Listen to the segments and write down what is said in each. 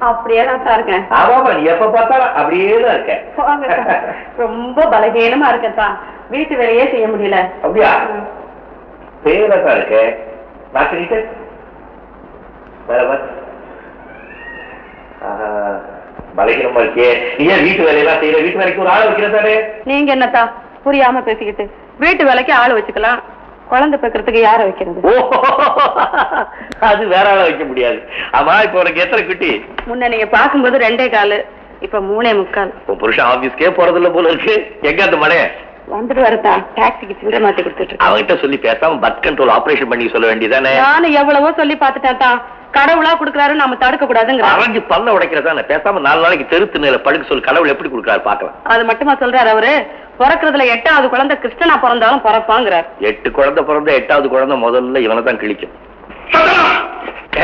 அப்படியே தான் சார் இருக்கேன். ஆமாமா நீ எப்ப பார்த்தாலும் அப்படியே தான் இருக்க. போங்க அத்தா. ரொம்ப பலகீனமா இருக்கேன்ப்பா வீட்டு வேலையே செய்ய முடியல. அப்படியா? ம். பேர தான் இருக்க. டாக்டர் வேற பாரு. ஆஹா, பலகீனமா இருக்கே. நீ ஏன் வீட்டு வேலையெல்லாம் செய்யற வீட்டு வேலைக்கு ஒரு ஆள் வைக்கிற தானே. நீங்க என்னத்தா? புரியாம பேசிக்கிட்டு. வீட்டு வேலைக்கு ஆள் வச்சுக்கலாம். குழந்தை பெக்கிறதுக்கு யார வைக்கிறது? அது வேற ஆள வைக்க முடியாது. ஆமா இப்ப உனக்கு எத்தனை குட்டி? முன்ன நீங்க பாக்கும்போது ரெண்டே காலு இப்ப மூணே முக்கால். புருஷன் ஆபீஸ்க்கே போறது இல்ல போல இருக்கு. எங்க அந்த மடைய வந்துட்டு வரத்தா டாக்ஸிக்கு சில்லறை மாத்தி கொடுத்துட்டு. அவன்கிட்ட சொல்லி பேசாம பர்த் கண்ட்ரோல் ஆபரேஷன் பண்ணி சொல்ல வேண்டியதானே? நானும் எவ்வளவோ சொல்லி பாத்துட்டேன் தான் கடவுளா குடுக்கறாரு நாம தடுக்க கூடாதுங்கிற அரைஞ்சு பல்ல உடைக்கிறதானே? பேசாம நாலு நாளைக்கு தெருத்து நில படுக்க சொல்லி கடவுள் எப்படி கொடுக்குறாரு பாக்கலாம் அது மட்டுமா சொல்றாரு அவரு? பிறக்கிறதுல எட்டாவது குழந்தை கிருஷ்ணனா பிறந்தாலும் பிறப்பாங்கிறார். எட்டு குழந்தை பிறந்த எட்டாவது குழந்தை முதல்ல இவனை தான் கிழிக்கும்.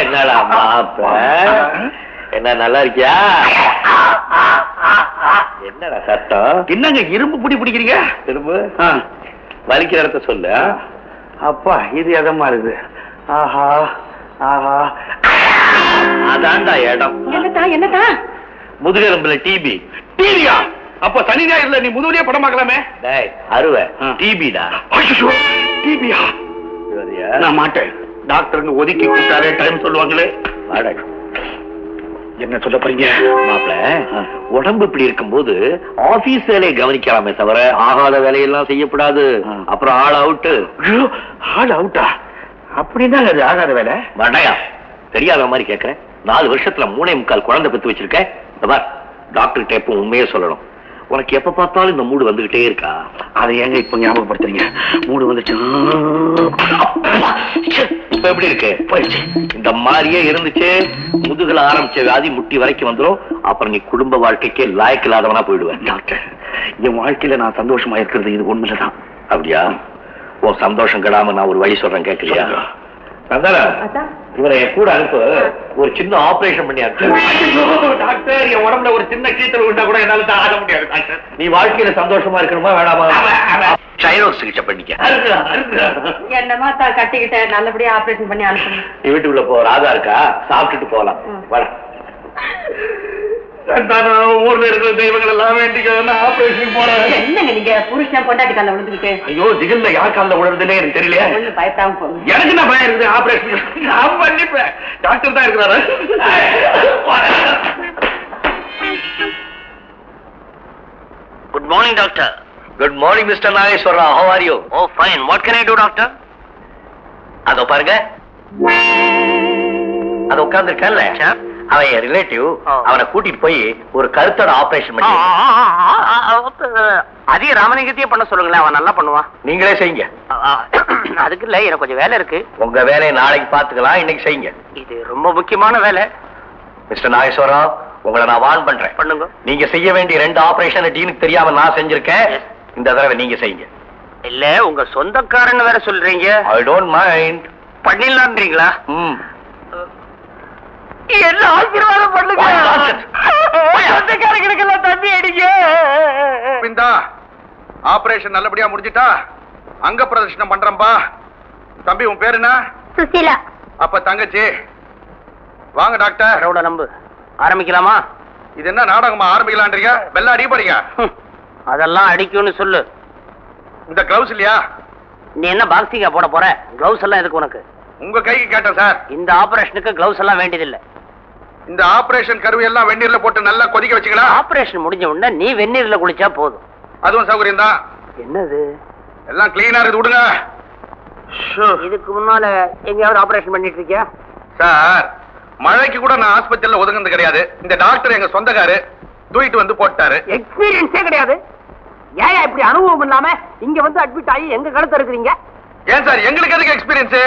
என்னடா மாப்ப என்ன நல்லா இருக்கியா? என்னடா சத்தம்? என்னங்க இரும்பு பிடி பிடிக்கிறீங்க? திரும்ப வலிக்கிற இடத்த சொல்லு? அப்பா இது எதமா இருக்குது ஆஹா ஆஹா. அதான்டா இடம். என்னத்தா என்னத்தா? முதுகெலும்புல டிபி டிவியா அப்ப சனி ஞாயிறுல நீ முதுகுலயே படம் பார்க்கலாமே டேய் அருவை. டிபிடா? ஐயோ டிவியா நான் மாட்டேன். டாக்டருங்க ஒதுக்கி கொடுத்தாரு டைம் சொல்லுவாங்களே. என்ன சொல்ல போறீங்க? மாப்பிள உடம்பு இப்படி இருக்கும்போது ஆபீஸ் வேலையை கவனிக்கலாமே தவிர ஆகாத வேலையெல்லாம் செய்யக்கூடாது ஆ. அப்புறம் ஆள் அவுட்டு. ஆள் அவுட்டா? அப்படின்னா அது ஆகாத வேலை. வடையா தெரியாத மாதிரி கேக்குறேன். நாலு வருஷத்துல மூணே முக்கால் குழந்தை பெத்து வச்சிருக்க. இந்த பார் டாக்டர் எப்ப உண்மையே சொல்லணும். உனக்கு எப்ப பார்த்தாலும் இந்த மூடு வந்துகிட்டே இருக்கா? அதை ஏங்க இப்ப ஞாபகப்படுத்துறீங்க? மூடு வந்துச்சு? இப்ப எப்படி இருக்கு? போயிடுச்சு. இந்த மாதிரியே இருந்துச்சு. முதுகுல ஆரம்பிச்ச வியாதி முட்டி வரைக்கும் வந்துரும். அப்புறம் நீ குடும்ப வாழ்க்கைக்கே லாயக்கு இல்லாதவனா போயிடுவேன். டாக்டர் என் வாழ்க்கையில நான் சந்தோஷமா இருக்கிறது இது உண்மையிலதான் அப்படியா? உன் சந்தோஷம் கெடாம நான் ஒரு வழி சொல்றேன் கேட்கலையா? அதான். இவரை என் கூட அனுப்பு ஒரு சின்ன ஆபரேஷன் பண்ணி டாக்டர் என் உடம்புல ஒரு சின்ன கீத்தல் விட்டா கூட என்னால ஆக முடியாது டாக்டர் நீ வாழ்க்கையில சந்தோஷமா இருக்கணுமா வேணாமா. சைரோஸ் சிகிச்சை பண்ணிக்க. என்னமா தான் கட்டிக்கிட்டேன் நல்லபடியா ஆபரேஷன் பண்ணி அனுப்பணும் வீட்டுக்குள்ள போ ராதா இருக்கா? சாப்பிட்டுட்டு போலாம். வர ஊர்ல இருக்கிற தெய்வங்கள் எல்லாம் வேண்டிக்க நான் ஆபரேஷன் போறேன். என்னங்க நீங்க? புருஷன் பொண்டாட்டி கால விழுந்துக்கிட்டு ஐயோ திகில்ல யார் எனக்கு ஒண்ணு பயப்படாம போங்க. எனக்கு என்ன பயம் இருக்குது? ஆபரேஷன் நான் பண்ணிப்பேன் டாக்டர் தான் இருக்கிறாரு. Good morning doctor good morning mister Nageswara how are you oh fine what can I do doctor அதோ பாருங்க. அது உட்கார்ந்துருக்கல அவன் என் ரிலேட்டிவ் அவனை கூட்டிட்டு போய் ஒரு கருத்தோட ஆபரேஷன் பண்ணி அதே ராமலிங்கத்தையே பண்ண சொல்லுங்களேன் அவன் நல்லா பண்ணுவான் நீங்களே செய்யுங்க. அதுக்கு இல்ல எனக்கு கொஞ்சம் வேலை இருக்கு. உங்க வேலையை நாளைக்கு பாத்துக்கலாம் இன்னைக்கு செய்யுங்க. இது ரொம்ப முக்கியமான வேலை. மிஸ்டர் நாகேஸ்வரா உங்களை நான் வார்ன் பண்றேன். பண்ணுங்க. நீங்க செய்ய வேண்டிய ரெண்டு ஆபரேஷன் டீனுக்கு தெரியாம நான் செஞ்சிருக்கேன். இந்த தடவை நீங்க செய்யுங்க. இல்ல உங்க சொந்தக்காரன்னு வேற சொல்றீங்க. ஐ டோன்ட் மைண்ட் பண்ணிடலான்றீங்களா ம். என்ன ஆசீர்வாதம் பண்ணுங்க? Why not? சொந்தக்காரங்களுக்கு எல்லாம் தம்பி அடிங்க. பிந்தா ஆபரேஷன் நல்லபடியா முடிஞ்சிட்டா? அங்க பிரதர்ஷனம் பண்றேன்பா தம்பி உன் பேரு என்ன? சுசிலா. அப்ப தங்கச்சி. வாங்க டாக்டர். கடவுள நம்பு. ஆரம்பிக்கலாமா? இது என்ன நாடகமா? ஆரம்பிக்கலான்றீங்க? பெல்ல அடிப்பறீங்க ஹம், அதெல்லாம் அடிக்கும்னு சொல்லு. இந்த கிளவுஸ் இல்லையா? நீ என்ன பாக்ஸிங்கா போட போற? கிளவுஸ் எல்லாம் எதுக்கு உனக்கு? உங்க கைக்கு கேட்டேன் சார். இந்த ஆபரேஷனுக்கு கிளவுஸ் எல்லாம் வேண்டியதில்லை. இந்த ஆபரேஷன் கருவி எல்லாம் வெந்நீர்ல போட்டு நல்லா கொதிக்க வச்சுக்கலாம் ஆபரேஷன் முடிஞ்ச உடனே நீ வெந்நீர்ல குளிச்சா போதும். அதுவும் சௌகரியம் தான். என்னது? எல்லாம் கிளீனா இருக்குது விடுங்க. ஷோ. இதுக்கு முன்னால எங்கேயாவது ஆபரேஷன் பண்ணிட்டு இருக்கியா? சார் மழைக்கு கூட நான் ஆஸ்பத்திரியில ஒதுங்குனது கிடையாது. இந்த டாக்டர் எங்க சொந்தக்காரு தூக்கிட்டு வந்து போட்டாரு. எக்ஸ்பீரியன்ஸே கிடையாது. ஏன் இப்படி அனுபவம் இல்லாம இங்க வந்து அட்மிட் ஆகி எங்க கழுத்து இருக்கிறீங்க ஏன் சார் எங்களுக்கு எதுக்கு எக்ஸ்பீரியன்ஸ்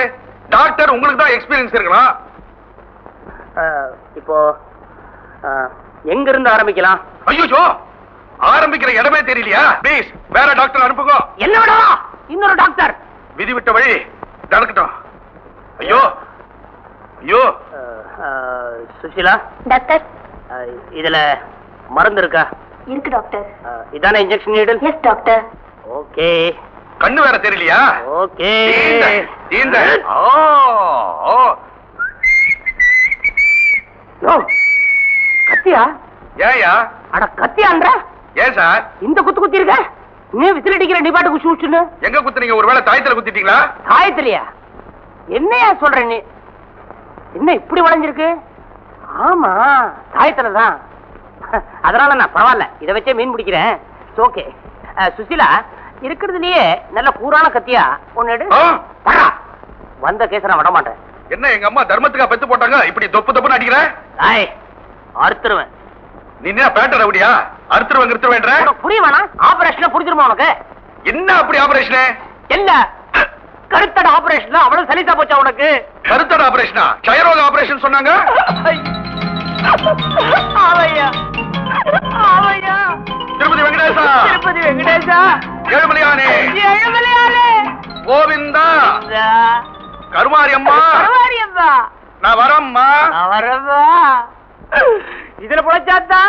டாக்டர் உங்களுக்கு தான் எக்ஸ்பீரியன்ஸ் இருக்கணும் இப்போ எங்க இருந்து ஆரம்பிக்கலாம்? ஐயோ ஆரம்பிக்கிற இடமே தெரியலையா? ப்ளீஸ் வேற டாக்டர் அனுப்புங்க. என்ன விடவா இன்னொரு டாக்டர். விதி விட்ட வழி நடக்கட்டும். ஐயோ ஐயோ. சுஷிலா? டாக்டர். இதுல மருந்து இருக்கா? இருக்கு டாக்டர். இதானே injection needle yes doctor. Okay கண்ணு வேற தெரியலையா? ஓகே. தீந்த. ஓ, ஓ. கத்தியா? ஏயா அட கத்தியான்ற? ஏன் சார்? இந்த குத்து குத்தி இருக்க? நீ விசில் அடிக்கிற நீ பாட்டு குச்சி குச்சுன்னு எங்க குத்துனீங்க ஒருவேளை தாயத்துல குத்திட்டீங்களா? காயத்திலையா என்னையா சொல்ற நீ? என்ன இப்படி வளைஞ்சிருக்கு? ஆமா காயத்துல தான் அதனால நான் பரவாயில்ல. இதை வச்சே மீன் பிடிக்கிறேன். ஓகே சுசிலா இருக்கிறதுலயே நல்ல கூரான கத்தியா? ஒன்னு. வந்த கேச நான் விட மாட்டேன் என்ன எங்க அம்மா தர்மத்துக்கா பெத்து போட்டாங்க? இப்படி தொப்பு தொப்புன்னு அடிக்கிற? அறுத்துருவேன். நீ என்ன பேட்டர் அறுத்துருவேன் புரிய வேணாம். ஆபரேஷன் புரிஞ்சிருமா உனக்கு? என்ன அப்படி ஆபரேஷனு? இல்ல கருத்தட ஆபரேஷன் அவ்வளவு சலிசா போச்சா உனக்கு? கருத்தட ஆபரேஷனா? க்ஷயரோக ஆபரேஷன் சொன்னாங்க? ஆவையா. ஆவையா. திருப்பதி வெங்கடேசா. திருப்பதி வெங்கடேசா. ஏழுமலையானே. எழுமலையாளே கோவிந்தா. கருமாரி அம்மா பரவாரியம்மா நான் வரம்மா. வரவா இதுல பொழைச்சாத்தா?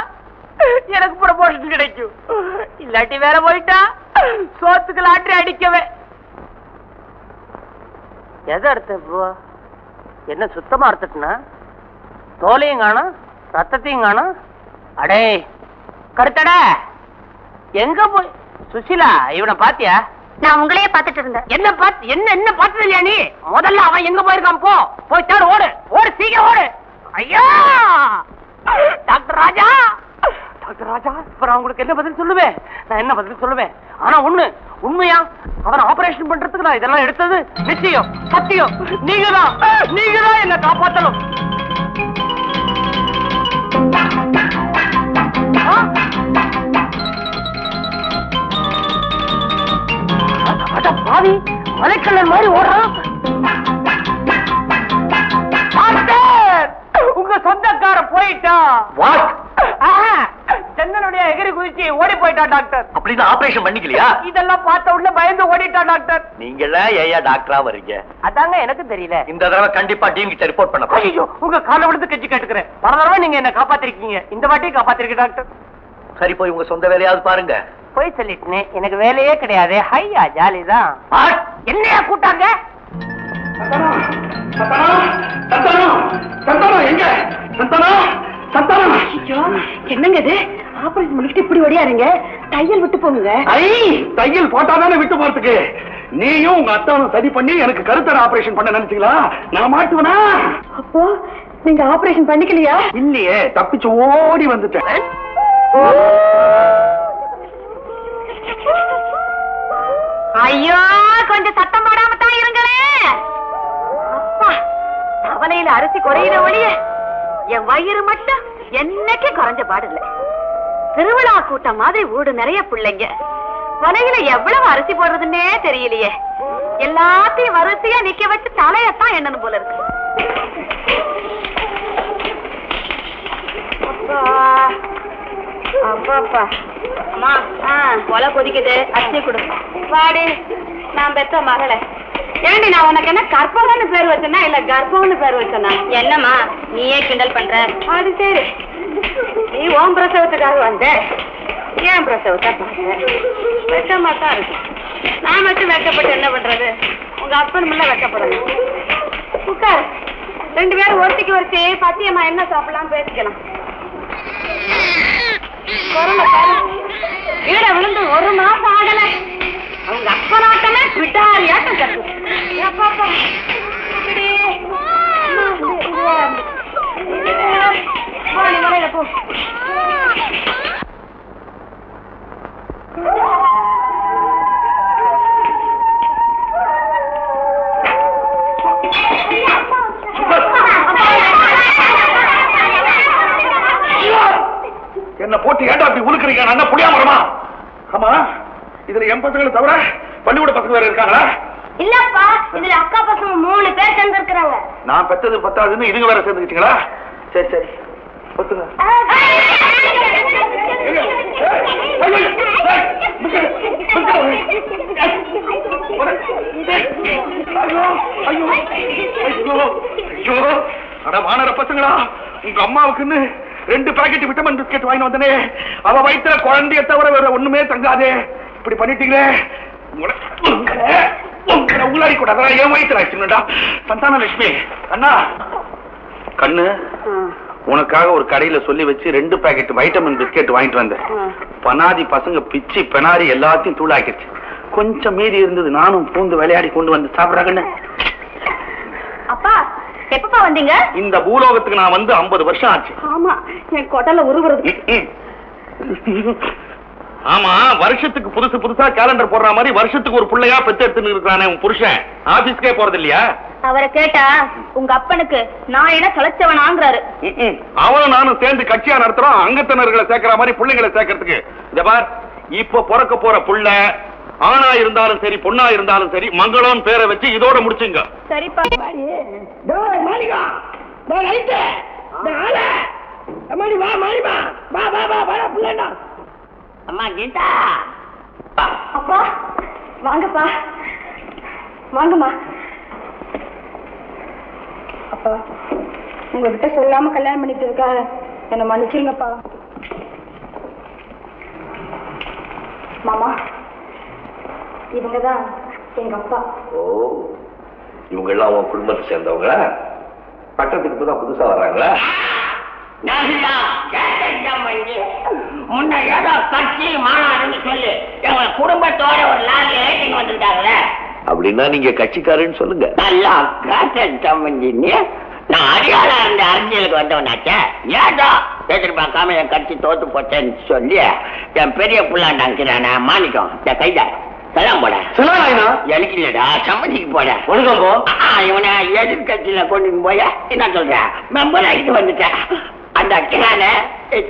எனக்கு ப்ரமோஷன் கிடைக்கும். இல்லாட்டி வேற போயிட்டா? சோத்துக்கு லாட்டரி அடிக்கவே. எதை அறுத்த இப்போ? என்ன சுத்தமா அறுத்துட்டுனா? தோலையும் காணும் ரத்தத்தையும் காணும். அடே கருத்தட. எங்க போய்? சுசிலா இவனை பாத்தியா? நான் உங்களையே பார்த்துட்டு இருந்தேன். என்ன பார்த்து என்ன என்ன பார்த்தது இல்லையா நீ? முதல்ல அவன் எங்க போயிருக்கான்? போ போய் தேடு ஓடு ஓடு சீக்கிரம் ஓடு. ஐயா! டாக்டர் ராஜா! டாக்டர் ராஜா இப்ப நான் உங்களுக்கு என்ன பதில் சொல்லுவேன்? நான் என்ன பதில் சொல்லுவேன்? ஆனா ஒண்ணு உண்மையா? அவன் ஆபரேஷன் பண்றதுக்கு நான் இதெல்லாம் எடுத்தது நிச்சயம் சத்தியம். நீங்க தான் நீங்க தான் என்ன காப்பாத்தணும். மலைக்கல்லன் மாதிரி ஓடுறான். உங்க சொந்தக்கார போயிட்டா வாட் சென்னனுடைய எகிரி குதிச்சு ஓடி போயிட்டா டாக்டர். அப்படின்னு ஆபரேஷன் பண்ணிக்கலையா? இதெல்லாம் பார்த்த உடனே பயந்து ஓடிட்டா டாக்டர். நீங்க எல்லாம் ஏயா டாக்டரா வர்றீங்க அதாங்க எனக்கு தெரியல. இந்த தடவை கண்டிப்பா டீம் கிட்ட ரிப்போர்ட் பண்ண போறேன். ஐயோ உங்க கால விழுந்து கெஞ்சி கேட்டுக்கிறேன். பல தடவை நீங்க என்ன காப்பாத்திருக்கீங்க. இந்த வாட்டி காப்பாத்திருக்கீங்க டாக்டர். சரி போய் உங்க சொந்த வேலையாவது பாருங்க. போய் சொல்லிட்டுனே எனக்கு வேலையே கிடையாது. ஹையா ஜாலி தான் வாட்? என்னையா கூட்டாங்க என்னங்க இது? ஆபரேஷன் பண்ணிட்டு இப்படி ஒடியாருங்க தையல் விட்டு போங்க ஐ தையல் போட்டாதானே விட்டு போறதுக்கு? நீயும் உங்க அத்தாவும் சரி பண்ணி எனக்கு கருத்தர ஆபரேஷன் பண்ண நினைச்சீங்களா? நான் மாட்டுவனா? அப்போ நீங்க ஆபரேஷன் பண்ணிக்கலையா? இல்லையே தப்பிச்சு ஓடி வந்துட்டேன். ஐயோ கொஞ்சம் சத்தம் போடாம தான் இருங்களேன் அப்பா கவலையில அரிசி குறையிற ஒழிய என் வயிறு மட்டும் என்னைக்கு குறைஞ்ச பாடில்ல திருவிழா கூட்டம் மாதிரி ஊடு நிறைய பிள்ளைங்க. வலையில எவ்வளவு அரிசி போடுறதுன்னே தெரியலையே. எல்லாத்தையும் வரிசையா நிக்க வச்சு தலையத்தான் என்னன்னு போல இருக்கு. அப்பாப்பா. அம்மா ஆ. கொலை கொதிக்குது. அரிசி கொடு. வாடி. நான் பெத்த மகளே. ஏண்டி நான் உனக்கு என்ன கற்பகம்னு பேர் வச்சனா இல்ல கர்ப்பம்னு பேர் வச்சனா? என்னம்மா நீயே கிண்டல் பண்ற? அது சரி. நீ ஓம் பிரசவத்துக்காக வந்த. ஏன் பிரசவத்தை பார்த்த வெட்டமா தான் இருக்கு நான் மட்டும் வெட்டப்பட்டு என்ன பண்றது? உங்க அப்பன் முள்ள வெட்டப்படணும் உட்காரு. ரெண்டு பேரும் ஒருத்திக்கு ஒருத்தி பத்தியம்மா என்ன சாப்பிடலாம் பேசிக்கலாம். என்ன போட்டு ஏண்டா அப்படி உழுக்கிறீங்க? நான் என்ன புளியா மரமா ஆமா இதுல என் பசங்களை தவிர பள்ளிக்கூட பசங்க வேற இருக்காங்களா? இல்லப்பா இதுல அக்கா பசங்க மூணு பேர் சேர்ந்து இருக்கிறாங்க நான் பெத்தது பத்தாதுன்னு இதுங்க வேற சேர்ந்துக்கிட்டீங்களா சரி சரி ஒத்துங்க வானர பசங்களா உங்க அம்மாவுக்குன்னு ரெண்டு பாக்கெட் விட்டமின் பிஸ்கெட் வாங்கி வந்தனே அவ வயித்துல குழந்தைய தவிர வேற ஒண்ணுமே தங்காதே இப்படி பண்ணிட்டீங்களே உங்களை- உங்களை உங்களை உள்ளாடி கூடாதா என் வயித்துல ஆச்சுங்கடா சந்தான லட்சுமி அண்ணா. கண்ணு உனக்காக ஒரு கடையில சொல்லி வச்சு ரெண்டு பாக்கெட் வைட்டமின் பிஸ்கெட் வாங்கிட்டு வந்தேன். பனாதி பசங்க பிச்சு பெனாரி எல்லாத்தையும் தூளாக்கிடுச்சு. கொஞ்சம் மீதி இருந்தது நானும் பூந்து விளையாடி கொண்டு வந்து சாப்பிடுறாங்கன்னு அப்பா எப்பப்பா வந்தீங்க? இந்த பூலோகத்துக்கு நான் வந்து 50 வருஷம் ஆச்சு. ஆமா என் கொடல உருவுறது. ஆமா வருஷத்துக்கு புதுசு புதுசா கேலண்டர் போடுற மாதிரி வருஷத்துக்கு ஒரு புள்ளையா பெத்து எடுத்துன்னு இருக்கானே உன் புருஷன். ஆபீஸ்க்கே போறது இல்லையா அவரை கேட்டா உங்க அப்பனுக்கு நான் என்ன தொலைச்சவனாங்கிறாரு. அவனும் நானும் சேர்ந்து கட்சியா நடத்துறோம் அங்கத்தினர்களை சேர்க்கிற மாதிரி பிள்ளைங்களை சேர்க்கறதுக்கு. இந்த பார் இப்ப பிறக்க போற புள்ள ஆணா இருந்தாலும் சரி பொண்ணா இருந்தாலும் சரி மங்களம் பேரை வச்சு இதோட முடிச்சுங்க. சரிப்பா. அம்மா கீதா! அப்பா. வாங்கப்பா. வாங்கம்மா. அப்பா உங்ககிட்ட சொல்லாம கல்யாணம் பண்ணிட்டு இருக்கா என்ன மன்னிச்சிருங்கப்பா. மாமா இவங்கதான் எங்க அப்பா. ஓ இவங்க எல்லாம் உன் குடும்பத்தை சேர்ந்தவங்களா? பட்டத்துக்கு இப்பதான் புதுசா வர்றாங்களா? முன்ன ஏதோ கட்சி மாநாடுன்னு சொல்லு. எங்க குடும்பத்தோட ஒரு லாரி ஏற்றிங்க வந்திருக்காங்களே. அப்படின்னா நீங்க கட்சிக்காரன்னு சொல்லுங்க. நல்லா கேட்டம் பண்ணி நான் அடியாளா இருந்த அரசியலுக்கு வந்தவனாச்சே. ஏதோ எதிர்பார்க்காம என் கட்சி தோத்து போச்சேன்னு சொல்லி என் பெரிய புள்ளாண்டாங்கிறான மாணிக்கம் என் கைதா. செல்லாம் போட. எனக்கு இல்லடா சம்மதிக்கு போட. ஒழுங்கம் போ இவனை எதிர்கட்சியில கொண்டு போய என்ன சொல்ற? மெம்பர் ஆகிட்டு வந்துட்டேன். அந்த கிரான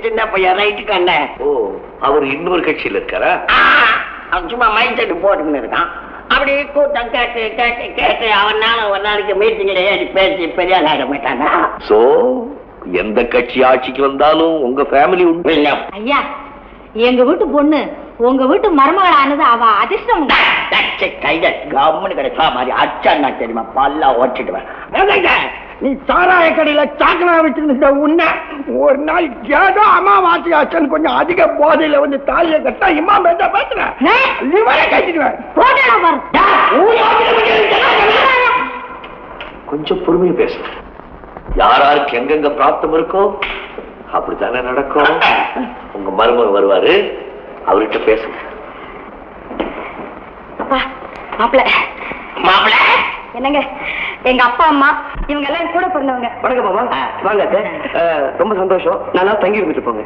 சின்ன பையன் ரைட்டுக்கு அண்ணன் ஓ அவர் இன்னொரு கட்சியில இருக்காரா? ஆ, அவன் சும்மா மைண்ட் செட் போட்டுன்னு இருக்கான். அப்படி கூட்டம் கேட்டு கேட்டு கேட்டு அவனால ஒரு நாளைக்கு மீட்டிங்ல ஏறி பேசி பெரிய ஆக மாட்டானா? சோ எந்த கட்சி ஆட்சிக்கு வந்தாலும் உங்க ஃபேமிலி உண்டு. இல்ல ஐயா எங்க வீட்டு பொண்ணு உங்க வீட்டு மருமகள் ஆனது அவ அதிர்ஷ்டம். கவர்மெண்ட் கிடைச்சா மாதிரி அச்சான்னா தெரியுமா? பல்லா ஓட்டிடுவேன். நீ சாராய கடையில சாக்கனா வச்சிருந்த உன்ன ஒரு நாள் ஏதோ அமாவாசை ஆச்சன்னு கொஞ்சம் அதிக போதையில வந்து தாலிய கட்டா இம்மா பேச பேசுறேன் கொஞ்சம் பொறுமையா பேசு. யார் யாருக்கு எங்கெங்க பிராப்தம் இருக்கோ அப்படித்தானே நடக்கும். உங்க மருமகன் வருவாரு அவர்கிட்ட பேசுங்க அப்பா மாப்பிள்ள. மாப்பிள்ள? என்னங்க எங்க அப்பா அம்மா இவங்க எல்லாம் கூட பிறந்தவங்க. வணக்கம் மாமா. வாங்க ரொம்ப சந்தோஷம். நல்லா தங்கி இருந்துட்டு போங்க.